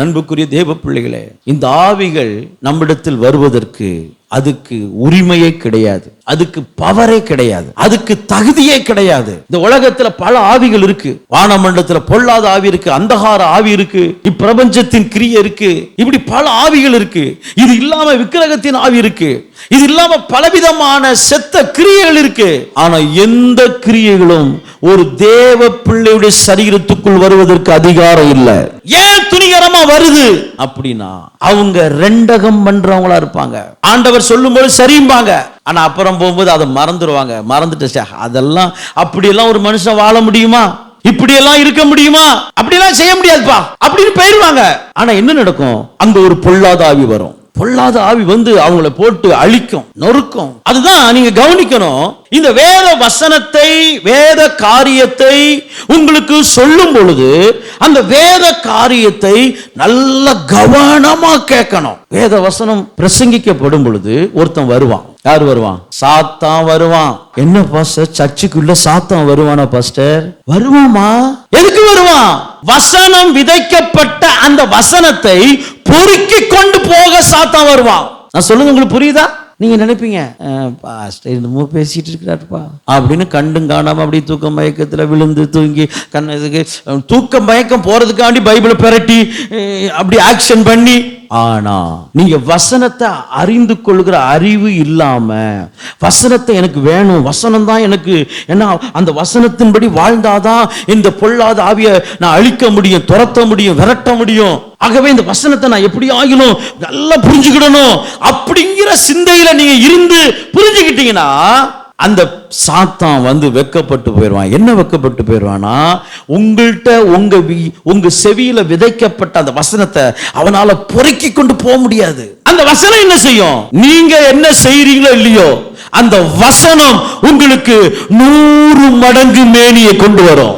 அன்புக்குரிய தேவ பிள்ளைகளே இந்த ஆவிகள் நம்மிடத்தில் வருவதற்கு அதுக்கு உரிமையே கிடையாது அதுக்கு பவரே கிடையாது அதுக்கு தகுதியே கிடையாது. இந்த உலகத்துல பல ஆவிகள் இருக்கு. வானமண்டலத்துல பொல்லாத ஆவி இருக்கு அந்தகார ஆவி இருக்கு இப்பிரபஞ்சத்தின் கிரியை இருக்கு இப்படி பல ஆவிகள் இருக்கு. இது இல்லாம விக்கிரகத்தின் ஆவி இருக்கு. இது இல்லாம பலவிதமான செத்த கிரியைகள் இருக்கு. ஆனா எந்த கிரியைகளும் ஒரு தேவ பிள்ளையுடைய சரீரத்துக்குள் வருவதற்கு அதிகாரம் இல்லை. ஏன் துணிகரமா வருது? அப்படின்னா அவங்க ரெண்டகம் பண்றவங்களா இருப்பாங்க. ஆண்டவர் சொல்லும்போது சரிம்பாங்க. ஆனா அப்புறம் போகும்போது அதை மறந்துடுவாங்க மறந்துட்டு அதெல்லாம் அப்படியெல்லாம் ஒரு மனுஷன் வாழ முடியுமா? இப்படியெல்லாம் இருக்க முடியுமா? அப்படி எல்லாம் செய்ய முடியாதுப்பா. அப்படின்னு போயிருவாங்க. ஆனா என்ன நடக்கும்? அங்க ஒரு பொல்லாத ஆவி வரும். பொல்லாத ஆவி வந்து அவங்கள போட்டு அழிக்கும் நொறுக்கும். அதுதான் நீங்க கவனிக்கணும். இந்த வேத வசனத்தை வேத காரியத்தை உங்களுக்கு சொல்லும் பொழுது அந்த வேத காரியத்தை நல்ல கவனமா கேட்கணும். வேத வசனம் பிரசங்கிக்கப்படும் பொழுது ஒருத்தன் வருவான். யார் வருவான்? சாத்தான் வருவான். என்ன பாஸ்டர் சர்ச்சுக்குள்ள சாத்தான் வருவானா பாஸ்டர் வருவாமா எதுக்கு வருவான்? வசனம் விதைக்கப்பட்ட அந்த வசனத்தை பொறுக்கி கொண்டு போக சாத்தான் வருவான் நான் சொல்லுங்க உங்களுக்கு புரியுதா? நீங்க நினைப்பீங்க என்னமோ பேசிட்டு இருக்கிறாருப்பா. அப்படின்னு கண்டும் காணாம அப்படி தூக்கம் மயக்கத்துல விழுந்து தூங்கி கண்ண இதுக்கு தூக்கம் மயக்கம் போறதுக்காண்டி பைபிளை பெரட்டி அப்படி ஆக்ஷன் பண்ணி ஆனா நீங்க வசனத்தை அறிந்து கொள்கிற அறிவு இல்லாம வசனத்தை எனக்கு வேணும் வசனம் தான் எனக்கு ஏன்னா அந்த வசனத்தின்படி வாழ்ந்தாதான் இந்த பொல்லாத ஆவியை நான் அழிக்க முடியும் துரத்த முடியும் விரட்ட முடியும். ஆகவே இந்த வசனத்தை நான் எப்படி ஆகிலும் நல்லா புரிஞ்சுக்கிடணும். அப்படிங்கிற சிந்தையில நீங்க இருந்து புரிஞ்சுக்கிட்டீங்கன்னா அந்த சாத்தான் வந்து வெக்கப்பட்டு போயிடுவான் என்ன வெக்கப்பட்டு போயிடுவானா உங்கள்கிட்ட உங்க வி- உங்க செவியில விதைக்கப்பட்ட அந்த வசனத்தை அவனால பொறுக்கி கொண்டு போக முடியாது. அந்த வசனம் என்ன செய்யும்? நீங்க என்ன செய்றீங்களோ இல்லையோ அந்த வசனம் உங்களுக்கு நூறு மடங்கு மேனியை கொண்டு வரும்.